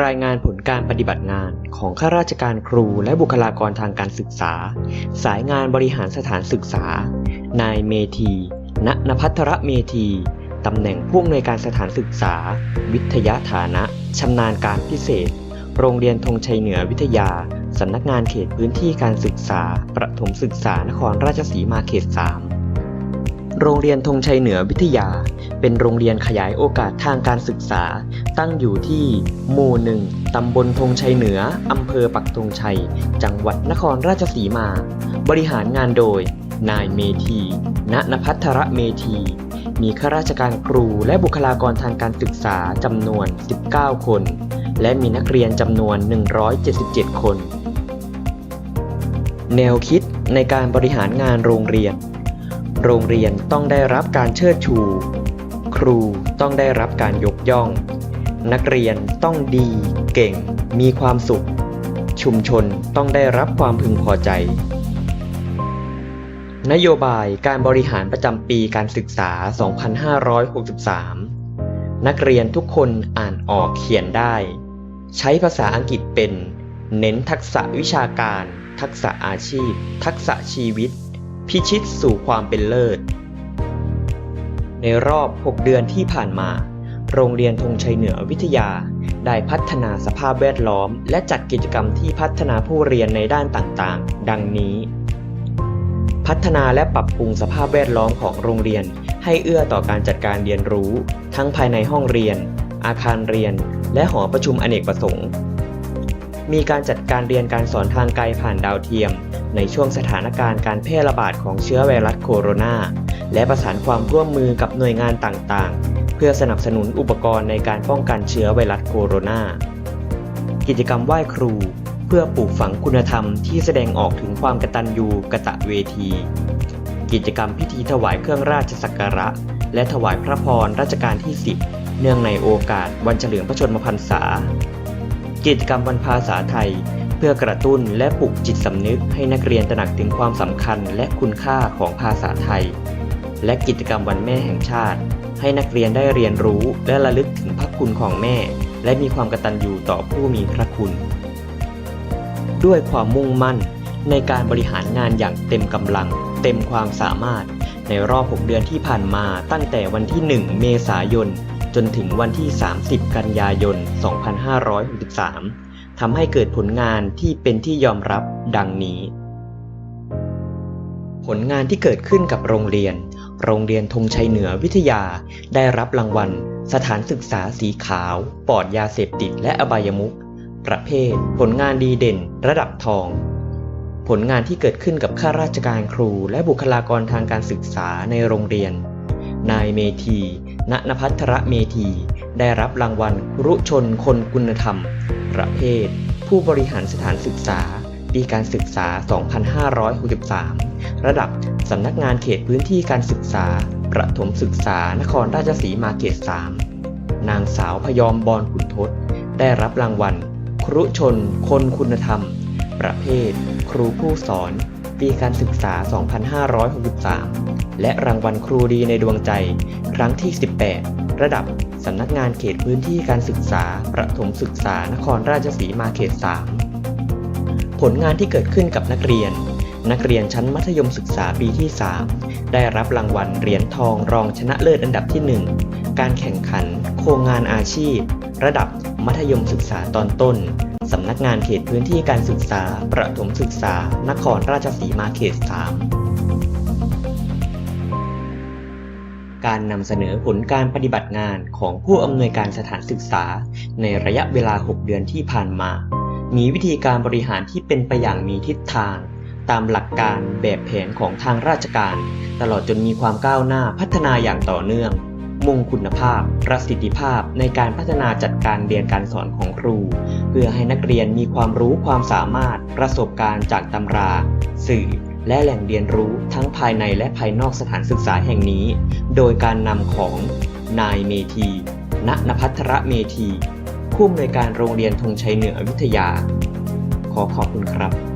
รายงานผลการปฏิบัติงานของข้าราชการครูและบุคลากรทางการศึกษา สายงานบริหารสถานศึกษา นายเมธี ณนภัทรเมธี ตำแหน่งผู้อำนวยการสถานศึกษา วิทยาฐานะ ชำนาญการพิเศษ โรงเรียนธงชัยเหนือวิทยา สำนักงานเขตพื้นที่การศึกษา ประถมศึกษานครราชสีมาเขต 3 โรงเรียนธงชัยเหนือวิทยา เป็นโรงเรียนขยายโอกาสทางการศึกษา ตั้งอยู่ที่หมู่หนึ่งตำบลธงชัยเหนือ อำเภอปักธงชัย จังหวัดนครราชสีมา บริหารงานโดย นายเมธี ณนภัทรเมธี มีข้าราชการครูและบุคลากรทางการศึกษาจำนวน 19 คน และมีนักเรียนจำนวน 177 คน แนวคิดในการบริหารงานโรงเรียน โรงเรียนต้องได้รับการเชิดชู ครูต้องได้รับการยกย่อง นักเรียนต้องดี เก่ง มีความสุข ชุมชนต้องได้รับความพึงพอใจ นโยบายการบริหารประจำปีการศึกษา 2563 นักเรียนทุกคนอ่านออกเขียนได้ ใช้ภาษาอังกฤษเป็น เน้นทักษะวิชาการ ทักษะอาชีพ ทักษะชีวิต พิชิตสู่ความเป็นเลิศ ในรอบ 6 เดือนที่ผ่านมา โรงเรียนธงชัยเหนือวิทยา ได้พัฒนาสภาพแวดล้อม และจัดกิจกรรมที่พัฒนาผู้เรียนในด้านต่างๆ ดังนี้ พัฒนาและปรับปรุงสภาพแวดล้อมของโรงเรียน ให้เอื้อต่อการจัดการเรียนรู้ ทั้งภายในห้องเรียน อาคารเรียน และหอประชุมอเนกประสงค์ มีการจัดการเรียนการสอนทางไกลผ่านดาวเทียม ในช่วงสถานการณ์การแพร่ระบาดของเชื้อไวรัสโคโรนา และประสานความร่วมมือกับหน่วยงานต่างๆ เพื่อสนับสนุนอุปกรณ์ในการป้องกันเชื้อไวรัสโคโรนา กิจกรรมไหว้ครู เพื่อปลูกฝังคุณธรรมที่แสดงออกถึงความกตัญญูกะตะเวที กิจกรรมพิธีถวายเครื่องราชสักการะ และถวายพระพรรัชกาลที่ 10 เนื่องในโอกาสวันเฉลิมพระชนมพรรษา กิจกรรมวันภาษาไทย พื่อกระตุ้นและปลุกจิตสำนึกให้นักเรียนตระหนักถึงความสำคัญและคุณค่าของภาษาไทย และกิจกรรมวันแม่แห่งชาติ ให้นักเรียนได้เรียนรู้และระลึกถึงพระคุณของแม่ และมีความกตัญญูต่อผู้มีพระคุณ ด้วยความมุ่งมั่นในการบริหารงานอย่างเต็มกำลัง เต็มความสามารถ ในรอบ 6 เดือนที่ผ่านมาตั้งแต่วันที่ 1 เมษายน จนถึงวันที่ 30 กันยายน 2563 ทำให้เกิดผลงานที่เป็นที่ยอมรับดังนี้ ผลงานที่เกิดขึ้นกับโรงเรียน โรงเรียนธงชัยเหนือวิทยาได้รับรางวัล สถานศึกษาสีขาว ปลอดยาเสพติดและอบายมุขประเภท ผลงานดีเด่น ระดับทอง ผลงานที่เกิดขึ้นกับข้าราชการครูและบุคลากรทางการศึกษาในโรงเรียน นายเมธี ณนภัทรเมธี ได้รับรางวัลครุชนคนคุณธรรม ประเภท ผู้บริหารสถานศึกษา ปีการศึกษา 2563 ระดับสำนักงานเขตพื้นที่การศึกษา ประถมศึกษานครราชสีมาเขต 3 นางสาวพยอมบอนขุนทศ ได้รับรางวัล ครุชน คนคุณธรรม ประเภท ครูผู้สอน ปีการศึกษา 2563 และรางวัลครูดีในดวงใจ ครั้งที่ 18 ระดับสำนักงานเขตพื้นที่การศึกษา ประถมศึกษานครราชสีมาเขต 3 ผลงานที่เกิดขึ้นกับนักเรียน นักเรียนชั้นมัธยมศึกษาปีที่ 3 ได้รับรางวัลเหรียญทองรองชนะเลิศอันดับที่ 1 การแข่งขัน โครงงานอาชีพ ระดับมัธยมศึกษาตอนต้นสำนักงานเขตพื้นที่การศึกษา ประถมศึกษา นครราชสีมาเขต 3 การนำเสนอผลการปฏิบัติงานของผู้อำนวยการสถานศึกษา ในระยะเวลา 6 เดือนที่ผ่านมา มีวิธีการบริหารที่เป็นไปอย่างมีทิศทาง ตามหลักการแบบแผนของทางราชการ ตลอดจนมีความก้าวหน้าพัฒนาอย่างต่อเนื่อง มุ่งคุณภาพ ประสิทธิภาพในการพัฒนาจัดการเรียนการสอนของครู เพื่อให้นักเรียนมีความรู้ความสามารถประสบการณ์จากตำรา สื่อ และแหล่งเรียนรู้ทั้งภายในและภายนอกสถานศึกษาแห่งนี้ โดยการนำของนายเมธี ณนภัทรเมธี ผู้อำนวยการโรงเรียนธงชัยเหนือวิทยา ขอขอบคุณครับ